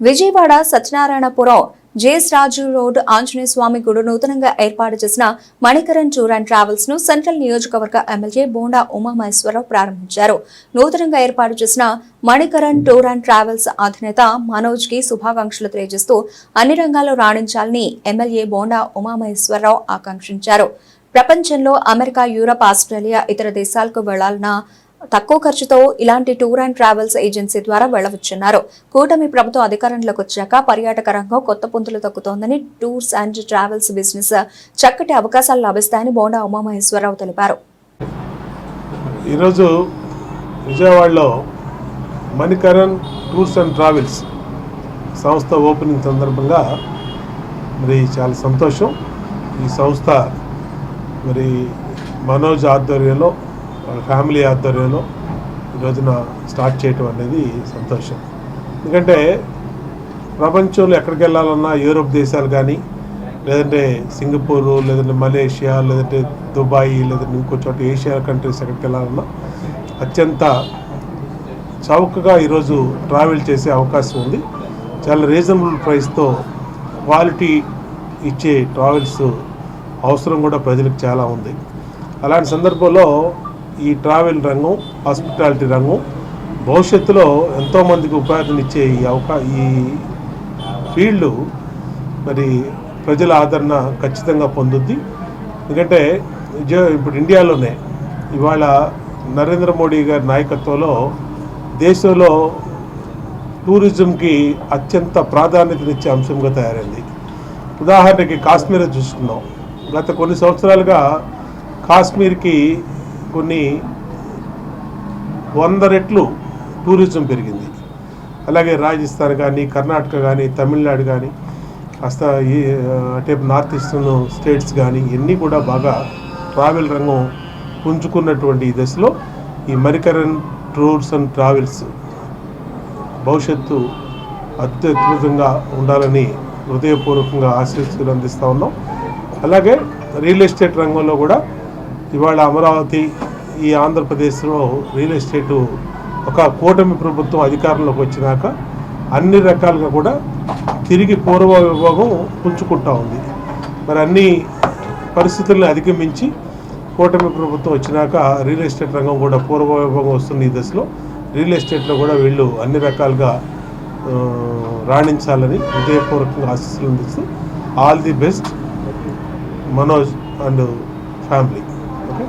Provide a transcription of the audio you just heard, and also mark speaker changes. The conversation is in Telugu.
Speaker 1: విజయవాడ సత్యనారాయణపురం జేఎస్ రాజు రోడ్ ఆంజనేయ స్వామి గుడి నూతనంగా ఏర్పాటు చేసిన మణికరణ్ టూర్ అండ్ ట్రావెల్స్ను సెంట్రల్ నియోజకవర్గ ఎమ్మెల్యే బోండా ఉమామహేశ్వరరావు ప్రారంభించారు. నూతనంగా ఏర్పాటు చేసిన మణికరణ్ టూర్ అండ్ ట్రావెల్స్ అధినేత మనోజ్కి శుభాకాంక్షలు తెలియజేస్తూ అన్ని రంగాల్లో రాణించాలని ఎమ్మెల్యే బోండా ఉమామహేశ్వరరావు ఆకాంక్షించారు. ప్రపంచంలో అమెరికా యూరప్ ఆస్ట్రేలియా ఇతర దేశాలకు వెళ్ళాలన్న తక్కువ ఖర్చుతో ఇలాంటి టూర్ అండ్ ట్రావెల్స్ ఏజెన్సీ ద్వారా వెళ్ళవచ్చున్నారు కూటమి ప్రభుత్వం అధికారంలోకి వచ్చాక పర్యాటక రంగం కొత్త పుంతలు తగ్గుతోందని టూర్స్ అండ్ ట్రావెల్స్ బిజినెస్ చక్కటి అవకాశాలు లభిస్తాయని బోండా ఉమామహేశ్వరరావు తెలిపారు.
Speaker 2: ఈరోజు విజయవాడలో మణికరణ్ టూర్స్ అండ్ ట్రావెల్స్ సంస్థ ఓపెనింగ్ సందర్భంగా మరి చాలా సంతోషం. ఈ సంస్థ మరి మనోజ్ ఆధ్వర్యంలో వాళ్ళ ఫ్యామిలీ ఆధ్వర్యంలో ఈ రోజున స్టార్ట్ చేయటం అనేది సంతోషం. ఎందుకంటే ప్రపంచంలో ఎక్కడికి వెళ్ళాలన్నా యూరోప్ దేశాలు కానీ లేదంటే సింగపూరు లేదంటే మలేషియా లేదంటే దుబాయ్ లేదంటే ఇంకో చోట ఏషియా కంట్రీస్ ఎక్కడికి వెళ్ళాలన్నా అత్యంత చౌకగా ఈరోజు ట్రావెల్ చేసే అవకాశం ఉంది. చాలా రీజనబుల్ ప్రైస్తో క్వాలిటీ ఇచ్చే ట్రావెల్స్ అవసరం కూడా ప్రజలకు చాలా ఉంది. అలాంటి సందర్భంలో ఈ ట్రావెల్ రంగం హాస్పిటాలిటీ రంగం భవిష్యత్తులో ఎంతోమందికి ఉపాధినిచ్చే ఈ అవకా ఈ ఫీల్డ్ మరి ప్రజల ఆదరణ ఖచ్చితంగా పొందుద్ది. ఎందుకంటే ఇప్పుడు ఇండియాలోనే ఇవాళ నరేంద్ర మోడీ గారి నాయకత్వంలో దేశంలో టూరిజంకి అత్యంత ప్రాధాన్యతనిచ్చే అంశంగా తయారైంది. ఉదాహరణకి కాశ్మీర్ చూసుకున్నాం గత కొన్ని సంవత్సరాలుగా కాశ్మీర్కి కొన్ని వంద రెట్లు టూరిజం పెరిగింది. అలాగే రాజస్థాన్ కానీ కర్ణాటక కానీ తమిళనాడు కానీ కాస్త ఈ అంటే నార్త్ ఈస్టర్న్ స్టేట్స్ కానీ ఇవన్నీ కూడా బాగా ట్రావెల్ రంగం పుంజుకున్నటువంటి ఈ దశలో ఈ మరికరన్ టూర్స్ అండ్ ట్రావెల్స్ భవిష్యత్తు అత్యద్భుతంగా ఉండాలని హృదయపూర్వకంగా ఆశీస్సులు అందిస్తూ ఉన్నాం. అలాగే రియల్ ఎస్టేట్ రంగంలో కూడా ఇవాళ అమరావతి ఈ ఆంధ్రప్రదేశ్లో రియల్ ఎస్టేటు ఒక కూటమి ప్రభుత్వం అధికారంలోకి వచ్చినాక అన్ని రకాలుగా కూడా తిరిగి పూర్వ విభాగం పుంజుకుంటా ఉంది. మరి అన్ని పరిస్థితులను అధిగమించి కూటమి ప్రభుత్వం వచ్చినాక రియల్ ఎస్టేట్ రంగం కూడా పూర్వ విభాగం వస్తున్న ఈ దశలో. రియల్ ఎస్టేట్లో కూడా వీళ్ళు అన్ని రకాలుగా రాణించాలని హృదయపూర్వకంగా ఆశీస్సులు అందిస్తూ all the best Manoj and family. Okay?